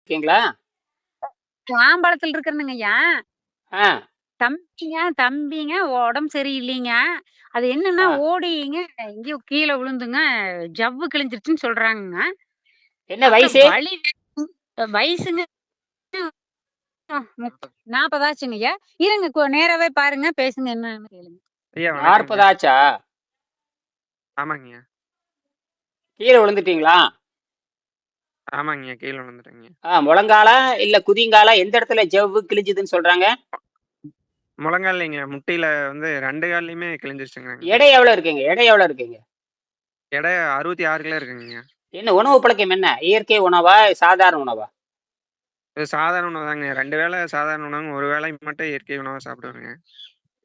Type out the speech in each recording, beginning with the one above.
இருக்கீங்களா? மாம்பழத்துல இருக்கிறனுங்க ஐயா ஆ. தம்பிங்க தம்பிங்க உடம்பு சரியில்லைங்க. அது என்னன்னா ஆ. ஓடிங்க எங்கேயோ கீழே விழுந்துங்க ஜவ்வு கிழிஞ்சிருச்சுன்னு சொல்றாங்க என்ன வயசு? வலி வயசுங்க நாற்பதாச்சுங்க ஐயா இருங்க கொ- நேராவே பாருங்க பேசுங்க என்ன கேளுங்க. ஐயா. நாற்பதாச்சா? ஆமாங்கய்யா. கீழே விழுந்துட்டீங்களா? ஆமாங்கய்யா கீழே விழுந்துட்டேங்க ஆ முழங்காலா இல்ல குதிங்காலா? எந்த இடத்துல ஜவ்வு கிழிஞ்சுதுன்னு சொல்றாங்க? முழங்கால் இல்லைங்க முட்டியில வந்து ரெண்டு கால்லையுமே கிழிஞ்சிருச்சுங்க எடை எவ்வளவு இருக்குங்க? எடை எவ்வளவு இருக்குங்க? எடை அறுபத்தி ஆறு கிலோ இருக்குங்கய்யா. என்ன உணவு பழக்கம் என்ன? இயற்கை உணவா சாதாரண உணவா? இது சாதாரண உணவு தாங்க ரெண்டு வேளை சாதாரண உணவு ஒரு வேளை மட்டும் இயற்கை உணவை சாப்பிடுவேங்க.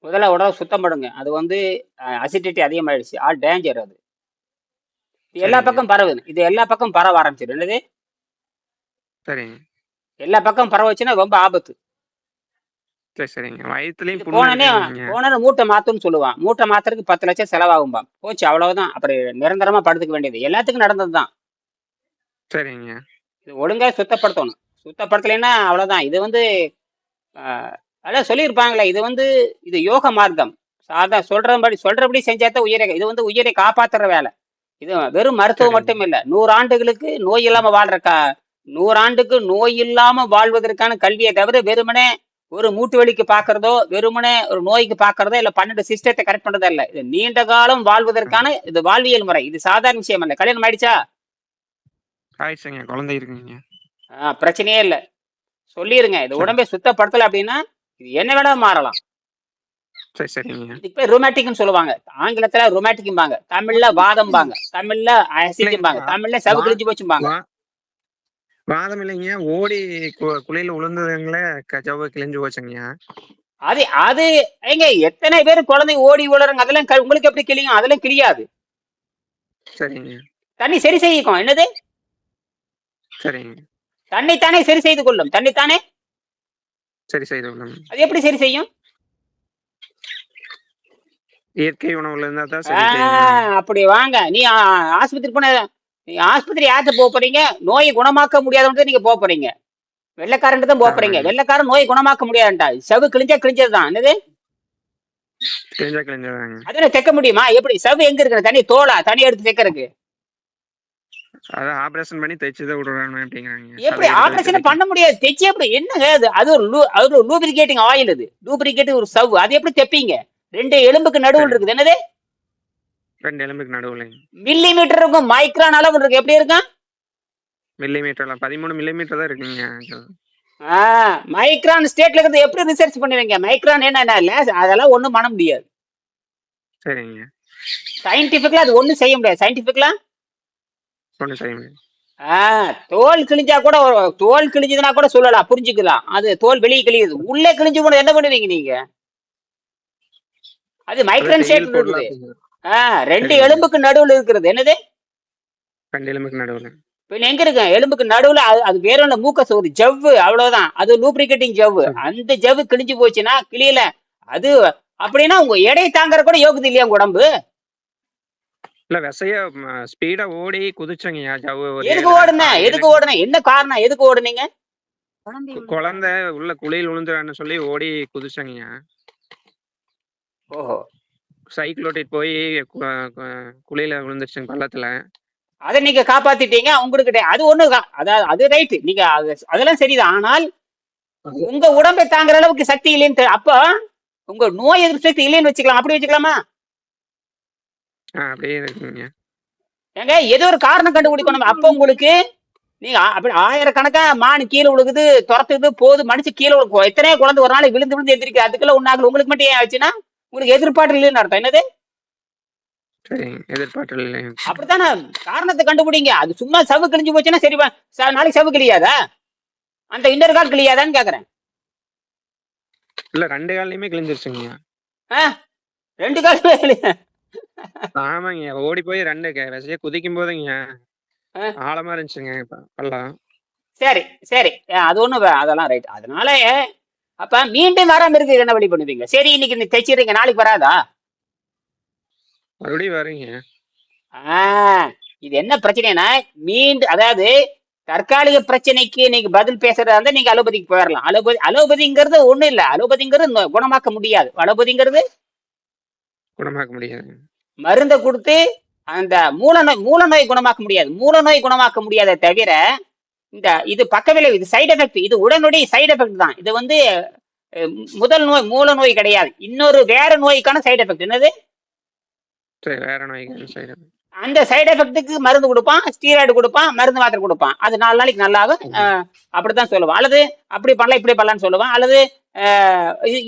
முதல்ல உடம்பு சுத்தம் பண்ணுங்க. அது வந்து அசிடிட்டி அதிகமாயிடுச்சு. ஆல் டேஞ்சர் அது. இது எல்லா சரிங்க. பக்கம் பரவுது. இது எல்லா பக்கம் பரவ ஆரம்பிச்சிடும். என்னது? சரிங்க. எல்லா பக்கம் பரவச்சுன்னா ரொம்ப ஆபத்து. சரி சரிங்க. வயிற்றுலையும் இது புண்ணு போனனே இருக்குங்க போனே மூட்டை மாத்துன்னு சொல்லுவான். மூட்டை மாத்துறதுக்கு பத்து லட்சம் செலவாகும்பா. போச்சு அவ்வளவுதான். அப்புறம் நிரந்தரமா படுத்துக்க வேண்டியது. எல்லாத்துக்கும் நடந்ததுதான். சரிங்க. இது ஒழுங்கா சுத்தப்படுத்தணும். சுத்தப்படுத்தலைன்னா அவ்வளவுதான். இது வந்து அதான் சொல்லியிருப்பாங்களே இது வந்து இது யோக மார்க்கம். சாதா சொல்றபடி சொல்றபடி செஞ்சாதான் உயிரை இது வந்து உயிரை காப்பாத்துற வேலை. இது வெறும் மருத்துவம். மட்டும் இல்ல. நூறு ஆண்டுகளுக்கு நோய் இல்லாம வாழ்ற கா நூறாண்டுக்கு நோய் இல்லாம வாழ்வதற்கான கல்வியை தவிர வெறுமனே ஒரு மூட்டு வலிக்கு பாக்குறதோ வெறுமனே ஒரு நோய்க்கு பாக்குறதோ இல்ல பன்னெண்டு சிஸ்டத்தை கரெக்ட் பண்றதோ இல்ல. இது நீண்ட காலம் வாழ்வதற்கான இது வாழ்வியல் முறை. இது சாதாரண விஷயம் இல்ல கல்யாணம் ஆயிடுச்சா? குழந்தை இருக்குங்க. ஆ, பிரச்சனையே இல்லை. சொல்லிருங்க. இது. உடம்பை சுத்தப்படுத்தல அப்படின்னா இது என்ன வேணா மாறலாம். ரொமாட்டிக்னு சொல்லுவாங்க. ஆங்கிலத்துல ரொமாட்டிக்பாங்க தமிழ்ல வாதம்பாங்க. தமிழ்ல இல்லைங்க. தமிழ்ல சவு வா- கிழிஞ்சு போச்சும்பாங்க வாதம் இல்லைங்க. ஓடி குழியில விழுந்ததுங்களே கஜாவை கிழிஞ்சு போச்சுங்கய்யா. அது அது ஏங்க எத்தனை பேர் குழந்தை ஓடி விழுறாங்க அதெல்லாம் க- உங்களுக்கு எப்படி கிளியும் அதெல்லாம் கிளியாது சரிங்க. தண்ணி சரி செய்யும் என்னது? சரிங்க. தன்னைத்தானே சரி செய்து கொள்ளும். தன்னைத்தானே? சரி செய்து விடுங்க அது எப்படி சரி செய்யும்? இயற்கை உணவுல இருந்தா தான் ஆ, சரி செய்யுங்க. அப்படி வாங்க. நீ ஆ, ஆஸ்பத்திரி போன நீ ஆஸ்பத்திரி யார்கிட்ட போக போறீங்க நோயை குணமாக்க முடியாதவங்க நீங்க போக போறீங்க. வெள்ளைக்காரன் தான் போக போறீங்க. வெள்ளைக்காரன் நோயை குணமாக்க முடியாதுட்டா செவு கிழிஞ்சா கிழிஞ்சதுதான் என்னது? அதுல தைக்க முடியுமா? எப்படி? செவு எங்க இருக்கு? தனி தோலா? தனி எடுத்து தைக்கிறதுக்கு அதான் ஆபரேஷன் பண்ணி தைச்சுதான் விடுறாங்க அப்படிங்கிறாங்க. எப்படி ஆபரேஷன். பண்ண முடியாது? தைச்சு எப்படி? என்னங்க அது? அது ஒரு லூ- அது ஒரு லூபிரிகேட்டிங் ஆயில் அது. லூபிரிகேட்டிங் ஒரு சவ்வு. அது எப்படி தைப்பீங்க ரெண்டு எலும்புக்கு நடுவில். இருக்குது. என்னது? ரெண்டு எலும்புக்கு நடுவுலைங்க. மில்லி மீட்டர் இருக்கும் மைக்ரான் அளவு இருக்கு. எப்படி இருக்கும் மில்லி மீட்டர்ல பதிமூணு மில்லி மீட்டர் தான் இருக்குங்க. ஆ மைக்ரான் ஸ்டேட்ல இருக்கிறது எப்படி ரிசர்ச் பண்ணுவீங்க? மைக்ரான் என்ன லேஸ் அதெல்லாம் ஒண்ணும் பண்ண முடியாது. சரிங்க. சயின்டிபிக்ல அது ஒண்ணும் செய்ய முடியாது. சயின்டிபிக்ல ஒன்றும் செய்ய முடியும் ஆ தோல் கிழிஞ்சா கூட தோல் கிழிஞ்சதுன்னா கூட சொல்லலாம். புரிஞ்சுக்கலாம். அது தோல் வெளியே கிழியுது. உள்ளே கிழிஞ்சு போன என்ன பண்ணுவீங்க நீங்க? அது மைக்ரான் ஸ்டேட் இருக்குது. ரெண்டு. எலும்புக்கு நடுவுல இருக்கிறது. என்னது? ரெண்டு எலும்புக்கு நடுவுல. இப்ப எங்க இருக்கு? எலும்புக்கு நடுவுல அது அது வேற ஒண்ணு மூக்க ஒரு ஜவ்வு அவ்வளவுதான். அது லூப்ரிகேட்டிங் ஜவ்வு. அந்த ஜவ்வு கிழிஞ்சு போச்சுன்னா கிளியல. அது அப்படின்னா உங்க எடை தாங்கற கூட யோகுது இல்லையா உங்க உடம்பு? இல்ல விசைய ஸ்பீடா ஓடி குதிச்சங்கய்யா ஜவ்வு எதுக்கு ஏழு- ஓடுன? ஆறு, எதுக்கு ஏழு- ஓடுன? என்ன காரணம்? எதுக்கு ஓடுனீங்க? குழந்தை உள்ள குழியில் விழுந்துறான்னு சொல்லி ஓடி குதிச்சங்கய்யா ஓஹோ. சைக்கிள் ஓட்டிட்டு போய் குழியில விழுந்துருச்சுங்க பள்ளத்துல. அதை நீங்க காப்பாத்திட்டீங்க உங்களுக்கு அது ஒண்ணு அதாவது அது ரைட் நீங்க அது- அதெல்லாம் சரிதான். ஆனால் உங்க உடம்பை தாங்குற அளவுக்கு சக்தி இல்லைன்னு அப்ப உங்க நோய் எதிர்ப்பு சக்தி இல்லைன்னு வச்சுக்கலாம். அப்படி வச்சுக்கலாமா? அப்படியே இருக்குங்க. ஏங்க ஏதோ ஒரு காரணம் கண்டுபிடிக்கணும். அப்ப உங்களுக்கு நீங்க அப்படி ஆயிரக்கணக்கா மான் கீழே விழுகுது துரத்துது போகுது மனுச்சு கீழே விழுக்கும் எத்தனையோ குழந்தை ஒரு நாளைக்கு விழுந்து விழுந்து எந்திரிக்க அதுக்கெல்லாம் ஒன்னாகல உங்களுக்கு மட்டும் ஏன் ஆச்சுன்னா உங்களுக்கு எதிர்பார்ப்பு இல்லைன்னு அர்த்தம். என்னது? அப்படித்தானே? காரணத்தை கண்டுபிடிங்க. அது சும்மா சவு கிழிஞ்சு போச்சுன்னா சரி நாளைக்கு சவு கிழியாதா? அந்த இன்னொரு கால் கிழியாதான்னு கேக்குறேன். இல்ல ரெண்டு கால்லையுமே கிழிஞ்சிருச்சுங்கய்யா ஆ? ரெண்டு கிழியா ஆமாங்க ஓடி போய் ரெண்டு விசைய குதிக்கும் போதுங்க. ஆழமா இருந்துச்சுங்க ப- பள்ளம். சரி சரி. அது ஒண்ணு அதெல்லாம் ரைட் அதனால அப்ப மீண்டும் வராம இருக்கு என்ன வழி பண்ணுவீங்க? சரி இன்னைக்கு நீ தைச்சிடுறீங்க நாளைக்கு வராதா? மறுபடியும் வருங்க. ஆ இது என்ன பிரச்சனைனா மீண்டும் அதாவது தற்காலிக பிரச்சனைக்கு நீங்க பதில் பேசுறதா இருந்தா நீங்க அலோபதிக்கு போயிடலாம் அலோபதி அலோபதிங்கிறது ஒண்ணும் இல்ல. அலோபதிங்கிறது குணமாக்க முடியாது. அலோபதிங்கிறது குணமாக்க முடியாது. மருந்தை கொடுத்து அந்த மூல நோய் மூல நோய் குணமாக்க முடியாது. மூல நோய் குணமாக்க முடியாத தவிர இந்த இது பக்க விளைவு இது சைடு எஃபெக்ட் இது உடனடி சைடு எஃபெக்ட் தான். இது வந்து முதல் நோய் மூல நோய் கிடையாது. இன்னொரு வேற நோய்க்கான சைடு எஃபெக்ட் என்னது? வேற நோய்கள் சைடு அந்த சைடு எஃபெக்ட்டுக்கு மருந்து கொடுப்பான் ஸ்டீராய்டு கொடுப்பான் மருந்து மாத்திரை கொடுப்பான். அது நாலு நாளைக்கு நல்லாகும். அஹ், அப்படித்தான் சொல்லுவான். அல்லது அப்படி பண்ணலாம் இப்படி பண்ணலாம்னு சொல்லுவான். அல்லது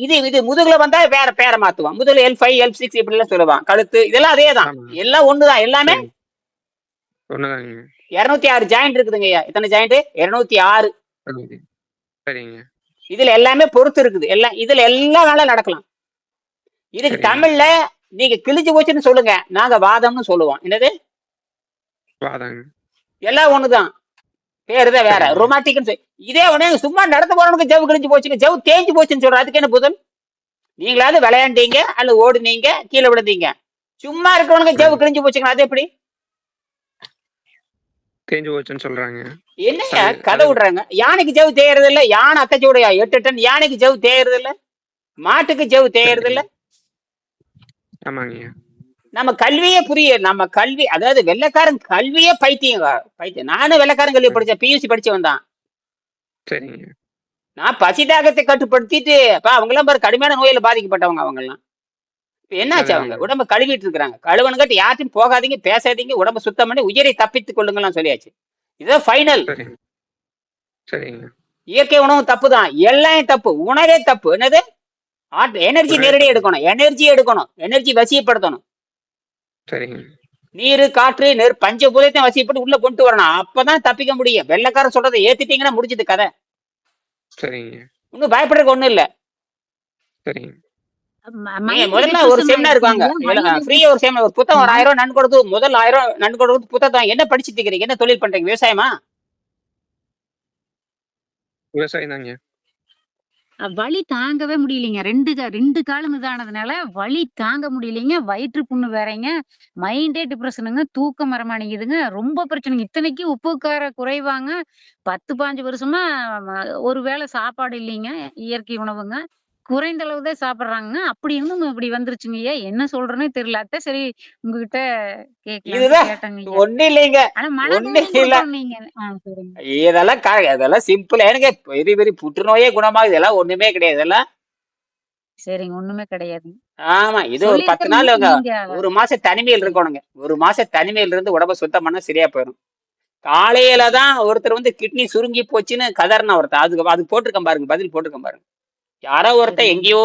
இது இது முதுகுல வந்தா வேற பேரை மாத்துவான். முதுகுல எல் ஃபைவ் எல் சிக்ஸ் இப்படி எல்லாம் சொல்லுவான். கழுத்து இதெல்லாம் அதே தான் எல்லாம் ஒண்ணுதான். எல்லாமே இருநூத்தி ஆறு ஜாயிண்ட் இருக்குதுங்க ஐயா. எத்தனை ஜாயிண்ட் இருநூத்தி ஆறு. சரிங்க. இதுல எல்லாமே பொறுத்து இருக்குது. எல்லாம் இதுல எல்லா வேலை நடக்கலாம். இதுக்கு. தமிழ்ல நீங்க கிழிஞ்சு போச்சுன்னு சொல்லுங்க. நாங்க வாதம்னு சொல்லுவோம். என்னது? எல்லாம் ஒண்ணுதான். பேரு தான் வேற. ரொமாட்டிக்னு இதே உடனே சும்மா நடந்து போறவனுக்கு ஜவு கிழிஞ்சு போச்சுங்க. ஜவு தேஞ்சு போச்சுன்னு சொல்ற அதுக்கு என்ன புதல் நீங்களாவது விளையாண்டீங்க அல்லது ஓடுனீங்க கீழே விழுந்தீங்க. சும்மா இருக்கிறவனுக்கு ஜவு கிழிஞ்சு போச்சுங்க அது எப்படி? தேஞ்சு போச்சுன்னு சொல்றாங்க. என்னங்க? கதை விடுறாங்க. யானைக்கு ஜவு தேயறது இல்ல யானை அத்தைச்சோடையா எட்டு டன் யானைக்கு ஜவு தேயறது இல்ல மாட்டுக்கு ஜவு தேயறது இல்ல ஆமாங்க நம்ம கல்வியே புரிய நம்ம கல்வி அதாவது வெள்ளைக்காரன் கல்வியே பைத்தியம் பைத்தியம். நானும் வெள்ளைக்காரன் கல்வி படிச்சேன் பியூசி படிச்சு வந்தான். சரிங்க. நான் பசிதாகத்தை கட்டுப்படுத்திட்டு அப்ப அவங்க எல்லாம் பாரு கடுமையான நோயில பாதிக்கப்பட்டவங்க அவங்க எல்லாம் என்னாச்சு அவங்க. உடம்ப கழுவிட்டு இருக்காங்க கழுவனுங்கட்டு யார்ட்டும் போகாதீங்க பேசாதீங்க உடம்ப சுத்தம் பண்ணி உயிரை தப்பித்துக் கொள்ளுங்கலாம் சொல்லியாச்சு. இதுதான் ஃபைனல் இயற்கை உணவு தப்பு தான் எல்லாம் தப்பு. உணவே தப்பு. என்னது? எனர்ஜி நேரடியாக. எடுக்கணும். எனர்ஜி எடுக்கணும். எனர்ஜி வசியப்படுத்தணும். நீர் காற்று நெர் பஞ்சபூதத்தையும் வசியப்பட்டு உள்ள கொண்டு வரணும். அப்பதான் தப்பிக்க முடியும். வெள்ளைக்காரன் சொல்றதை ஏத்துட்டீங்கன்னா முடிஞ்சது கதை. சரிங்க. இன்னும் பயப்படுறதுக்கு ஒண்ணும் இல்ல. சரிங்க. முதல்ல ஒரு depression செமினார் இருக்காங்க. ஆயிடுச்சுங்க. மைண்ட் ஃப்ரீயா ஒரு செமினார் ஒரு புத்தகம் ஒரு ஆயிரம் கொடுத்து முதல் ஆயிரம் நன்கொடை கொடுத்து புத்தகம் என்ன படிச்சுட்டு இருக்கிறீங்க? என்ன தொழில் பண்றீங்க? விவசாயமா? விவசாயம் தாங்க அஹ் வலி தாங்கவே முடியலைங்க. ரெண்டு ரெண்டு காலம் இதானதுனால வலி தாங்க முடியலைங்க. வயிற்று புண்ணு வேறங்க. மைண்டே டிப்ரெஷனுங்க. தூக்கம் வரமாட்டேங்குதுங்க ரொம்ப பிரச்சனைங்க. இத்தனைக்கு உப்பு கார குறைவாங்க. பத்து பாஞ்சு வருஷமா ஒரு வேளை சாப்பாடு இல்லைங்க. இயற்கை உணவுங்க. குறைந்த அளவு தான் சாப்பிடுறாங்க அப்படி இருந்தும் இப்படி வந்துருச்சுங்க. ஐயா என்ன சொல்றேன்னே தெரியல. அத்தை சரி உங்ககிட்ட கேட்கலாம் ஒண்ணு இல்லைங்க. இதெல்லாம் இதெல்லாம் சிம்பிள் எனக்கு பெரிய பெரிய புற்றுநோயே குணமாகுது. இதெல்லாம் ஒண்ணுமே கிடையாது. இதெல்லாம் சரிங்க. ஒண்ணுமே கிடையாது. ஆமா. இது ஒரு பத்து நாள் ஒரு மாசம் தனிமையில் இருக்கணுங்க. ஒரு மாசம் தனிமையில் இருந்து உடம்ப சுத்தம் பண்ணா சரியா போயிடும். காலையில தான் ஒருத்தர் வந்து கிட்னி சுருங்கி போச்சுன்னு கதறின ஒருத்தர். அதுக்கு அது போட்டிருக்கேன் பாருங்க. பதில் போட்டிருக்கேன் பாருங்க. யாரோ ஒருத்தன் எங்கேயோ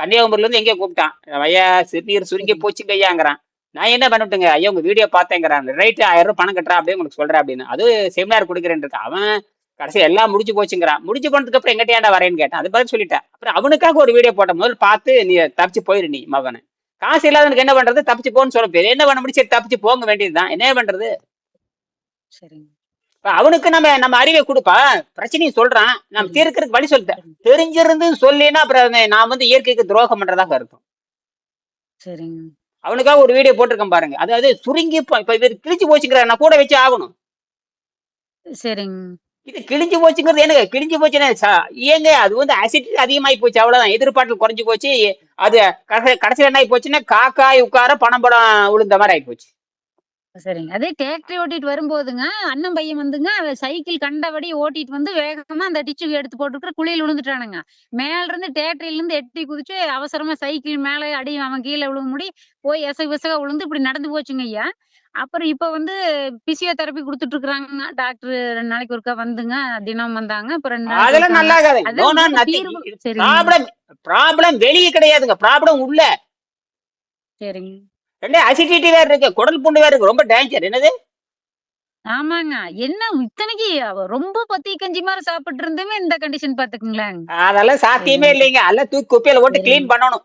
கன்னியாகுமரியில இருந்து எங்கேயோ கூப்பிட்டான். ஐயா சிறுநீர் சுருங்கி போச்சுங்க ஐயாங்கிறான். நான் என்ன பண்ணிட்டுங்க? ஐயா உங்க வீடியோ பார்த்தேங்கிறான். ரைட்டு ஆயிரம் ரூபாய் பணம் கட்டுறேன் அப்படியே உங்களுக்கு சொல்றேன் அப்படின்னு. அது செமினார் கொடுக்குறேன் அவன் கடைசி எல்லாம் முடிஞ்சு போச்சுங்கிறான். முடிஞ்சு போனதுக்கு அப்புறம் எங்கிட்ட ஏன்டா வரேன்னு கேட்டான். அது பதில் சொல்லிட்டேன். அப்புறம் அவனுக்காக ஒரு வீடியோ போட்ட முதல்ல பார்த்து நீ தப்பிச்சு போயிரு நீ மகனை காசு இல்லாதவனுக்கு என்ன பண்றது? தப்பிச்சு போன்னு சொல்ல பேரு என்ன பண்ண முடிச்சு தப்பிச்சு போங்க வேண்டியதுதான். என்ன பண்றது? சரிங்க. அவனுக்கு நம்ம நம்ம அறிவை கொடுப்பா. பிரச்சனையை சொல்றான். நம்ம தீர்க்கறதுக்கு வழி சொல்லிட்டேன். தெரிஞ்சிருந்து சொல்லினா அப்புறம் நான் வந்து இயற்கைக்கு துரோகம் பண்றதாக இருக்கும் சரிங்க. அவனுக்காக ஒரு வீடியோ போட்டிருக்கேன் பாருங்க. அதாவது சுருங்கி இப்ப இவர் கிழிச்சு போச்சுங்கிற நான் கூட வச்சு ஆகணும். சரிங்க. இது கிழிஞ்சு போச்சுங்கிறது என்னங்க கிழிஞ்சு போச்சுன்னா ஏங்க அது வந்து அசிட் அதிகமாகி போச்சு. அவ்வளவுதான். எதிர்பார்ப்பு குறைஞ்சு போச்சு. அது கடைசி கடைசியில் என்ன ஆகி போச்சுன்னா காக்காய் உட்கார பணம் படம் விழுந்த மாதிரி ஆகி போச்சு. சரிங்க. அதே டிராக்டர் ஓட்டிட்டு வரும்போதுங்க அண்ணன் பையன் வந்துங்க அவன் சைக்கிள் கண்டபடி ஓட்டிட்டு வந்து வேகமா அந்த டிச்சு எடுத்து போட்டுக்கிற குழியில் விழுந்துட்டானுங்க. மேல இருந்து டிராக்டர்ல இருந்து எட்டி குதிச்சு அவசரமா சைக்கிள் மேல அடி அவன் கீழே விழுக முடி போய் எசக விசக விழுந்து இப்படி நடந்து போச்சுங்க ஐயா. அப்புறம் இப்ப வந்து பிசியோதெரப்பி கொடுத்துட்டு இருக்காங்க டாக்டர் ரெண்டு நாளைக்கு ஒருக்கா வந்துங்க தினம் வந்தாங்க. அப்புறம் ரெண்டு ப்ராப்ளம் ப்ராப்ளம் வெளியே கிடையாதுங்க. ப்ராப்ளம் உள்ள. சரிங்க. ரெண்டே அசிடிட்டி வேற இருக்கு. குடல் புண்ணு வேற இருக்கு. ரொம்ப டேஞ்சர் என்னது? ஆமாங்க. என்ன இத்தனைக்கு அவ ரொம்ப பத்தி கஞ்சி மாதிரி சாப்பிட்டு இருந்துமே இந்த கண்டிஷன் பாத்துக்குங்களேன் அதெல்லாம் சாத்தியமே இல்லைங்க. எல்லாம் தூக்கி குப்பையில போட்டு க்ளீன் பண்ணணும்.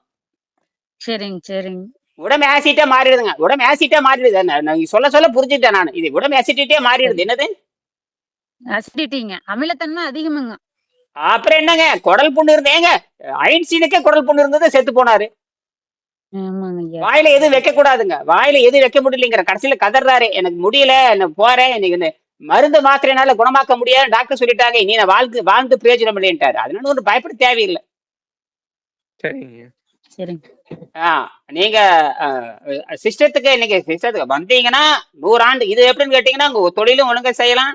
சரிங்க சரிங்க. உடம்பு ஆசிட்டா மாறிடுதுங்க. உடம்பு ஆசிட்டா மாறிடுது. நான் சொல்ல சொல்ல புரிஞ்சுட்டேன் நான். இது உடம்பு ஆசிட்டிட்டே மாறிடுது. என்னது? அசிடிட்டிங்க அமிலத்தன்மை அதிகமுங்க. அப்புறம் என்னங்க? குடல் புண்ணு இருந்து ஏங்க ஐன்ஸ்டீனுக்கே குடல் புண்ணு இருந்தது செத்து போனாரு. வாயில எதுவும் வைக்க கூடாதுங்க வாயில எதுவும் வைக்க முடியலைங்கிற கடைசியில கதறாரு எனக்கு முடியல நான் போறேன் எனக்கு இந்த மருந்து மாத்திரைனால குணமாக்க முடியாது டாக்டர் சொல்லிட்டாங்க. இனி நான் வாழ்ந்து வாழ்ந்து பிரயோஜனம் இல்லைன்ட்டாரு. அதனால ஒன்றும் பயப்பட தேவையில்லை. சரிங்க. சரிங்க. ஆ நீங்க சிஸ்டத்துக்கு இன்னைக்கு சிஸ்டத்துக்கு வந்தீங்கன்னா நூறாண்டு இது எப்படின்னு கேட்டீங்கன்னா உங்க தொழிலும் ஒழுங்கா செய்யலாம்.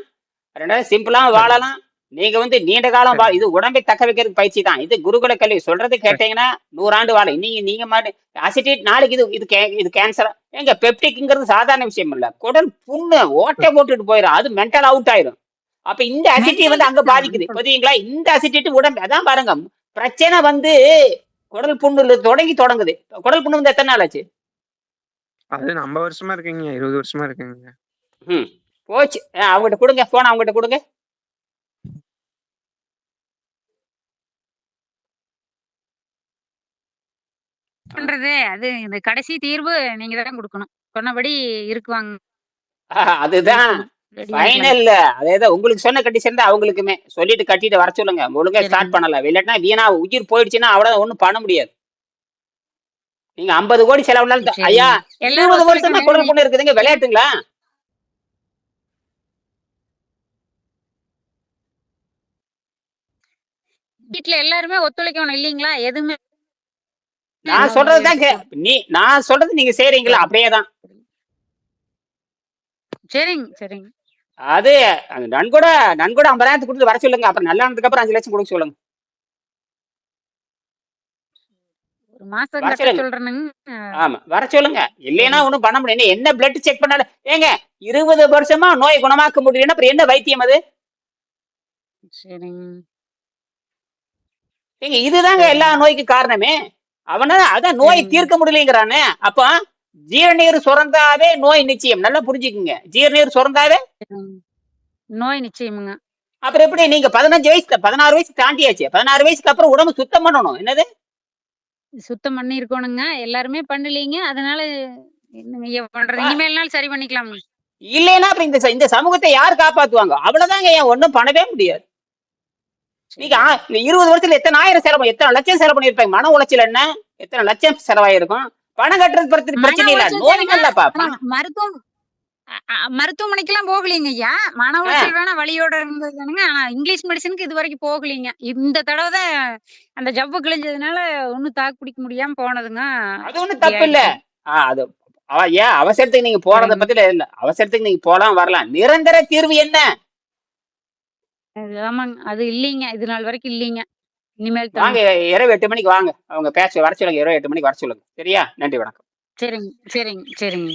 ரெண்டாவது சிம்பிளா வாழலாம். நீங்க வந்து நீண்ட காலம் இது உடம்பை தக்க வைக்கிறதுக்கு பயிற்சி தான். இது குருகுல கல்வி சொல்றது கேட்டீங்கன்னா நூறாண்டு வாழ. நீங்க நீங்க மாட்டு அசிட்டேட் நாளைக்கு இது இது இது கேன்சர் எங்க பெப்டிக்ங்கிறது சாதாரண விஷயம் இல்ல. குடல் புண்ணு ஓட்டை போட்டுட்டு போயிடும் அது மென்டல் அவுட் ஆயிரும். அப்ப இந்த அசிட்டி வந்து அங்க பாதிக்குது. புரியுங்களா இந்த அசிட்டேட் உடம்பு அதான் பாருங்க பிரச்சனை வந்து குடல் புண்ணுல தொடங்கி தொடங்குது. குடல் புண்ணு வந்து எத்தனை நாள் ஆச்சு? அது நம்ம வருஷமா இருக்குங்க. இருபது வருஷமா இருக்குங்க. ம் போச்சு. அவங்ககிட்ட கொடுங்க. போன் அவங்ககிட்ட கொடுங்க. பண்றது? அது இந்த கடைசி தீர்வு நீங்க தான் கொடுக்கணும். சொன்னபடி இருக்குவாங்க. அதுதான். ரெடி பண்ணிக்கலாம். ஃபைனல் அதேதான் உங்களுக்கு சொன்ன கண்டிஷன் தான் அவங்களுக்குமே. சொல்லிட்டு கட்டிட்டு வர சொல்லுங்க. ஒழுங்கா. ஸ்டார்ட் பண்ணலாம் இல்லாட்டினா வீணா உயிர் போயிடுச்சுன்னா அவ்வளவு ஒண்ணும் பண்ண முடியாது. நீங்க ஐம்பது கோடி செலவுனாலும். ஐயா இருபது வருஷமா ஒத்துழைக்கணும். குடல் புண்ணு இருக்குதுங்க. விளையாட்டுங்களா? வீட்ல எல்லாருமே ஒத்துழைக்கணும் இல்லீங்களா? எதுவுமே நான் சொல்றதுதான் நீ நான் சொல்றது நீங்க செய்றீங்களா? அப்படியே தான். சரிங்க சரிங்க. அது அது நன்கூட நன்கூட ஐம்பதாயிரத்து கொடுத்து வர சொல்லுங்க. அப்புறம் நல்லா ஆனதுக்கு அப்புறம் அஞ்சு லட்சம் கொடுக்க சொல்லுங்க. ஆமா வர சொல்லுங்க. இல்லைன்னா ஒண்ணும் பண்ண முடியும் என்ன பிளட் செக் பண்ணாலும் ஏங்க இருபது வருஷமா நோய் குணமாக்க முடியலன்னா அப்புறம் என்ன வைத்தியம் அது? ஏங்க இதுதாங்க எல்லா நோய்க்கு காரணமே. அவன அதான் நோய். தீர்க்க முடியலங்கிறானே. அப்ப ஜீரநீர் சுரந்தாவே நோய் நிச்சயம். நல்லா புரிஞ்சுக்குங்க. ஜீரநீர் சுரந்தாவே. நோய் நிச்சயமுங்க. அப்புறம் எப்படி நீங்க பதினஞ்சு வயசு பதினாறு வயசு தாண்டியாச்சு. பதினாறு வயசுக்கு அப்புறம் உடம்பு சுத்தம் பண்ணணும். என்னது? சுத்தம் பண்ணி இருக்கணுங்க. எல்லாருமே பண்ணலீங்க. அதனால இனிமேல்னாலும் சரி பண்ணிக்கலாம் இல்லைன்னா அப்புறம் இந்த இந்த சமூகத்தை யார் காப்பாத்துவாங்க? அவ்வளவுதாங்க ஏன்? ஒண்ணும் பண்ணவே முடியாது. நீங்க இந்த இருபது வருஷத்துல எத்தனை ஆயிரம் செலவு எத்தனை லட்சம் செலவு பண்ணிருப்பாங்க? மன உளைச்சல் என்ன? எத்தனை லட்சம் செலவாயிருக்கும்? பணம் கட்டுறது பிரச்சனை இல்ல. உளைச்சல் நோய் இல்லப்பா. ஆனா மருத்துவம் அ- மருத்துவமனைக்கெல்லாம் போகலீங்க ஐயா. மன உளைச்சல் வேணா வழியோட இருந்ததுங்க ஆனா இங்கிலீஷ் மெடிசனுக்கு இது வரைக்கும் போகலீங்க. இந்த தடவை தான் அந்த ஜவ்வு கிழிஞ்சதுனால ஒண்ணும் தாக்கு பிடிக்க முடியாம போனதுங்க. அது ஒண்ணும் தப்பு இல்ல. அது ஏன் அவசரத்துக்கு நீங்க போறத. பத்தி இல்ல. அவசரத்துக்கு நீங்க போலாம் வரலாம். நிரந்தர தீர்வு என்ன? அது ஆமாங்க. அது இல்லீங்க. இது நாள் வரைக்கும் இல்லீங்க. இனிமேல் வாங்க தான் இரவு எட்டு மணிக்கு வாங்க. அவங்க பேச வர சொல்லுங்க. இரவு எட்டு மணிக்கு வர சொல்லுங்க. சரியா? நன்றி வணக்கம். சரிங்க. சரிங்க. சரிங்க.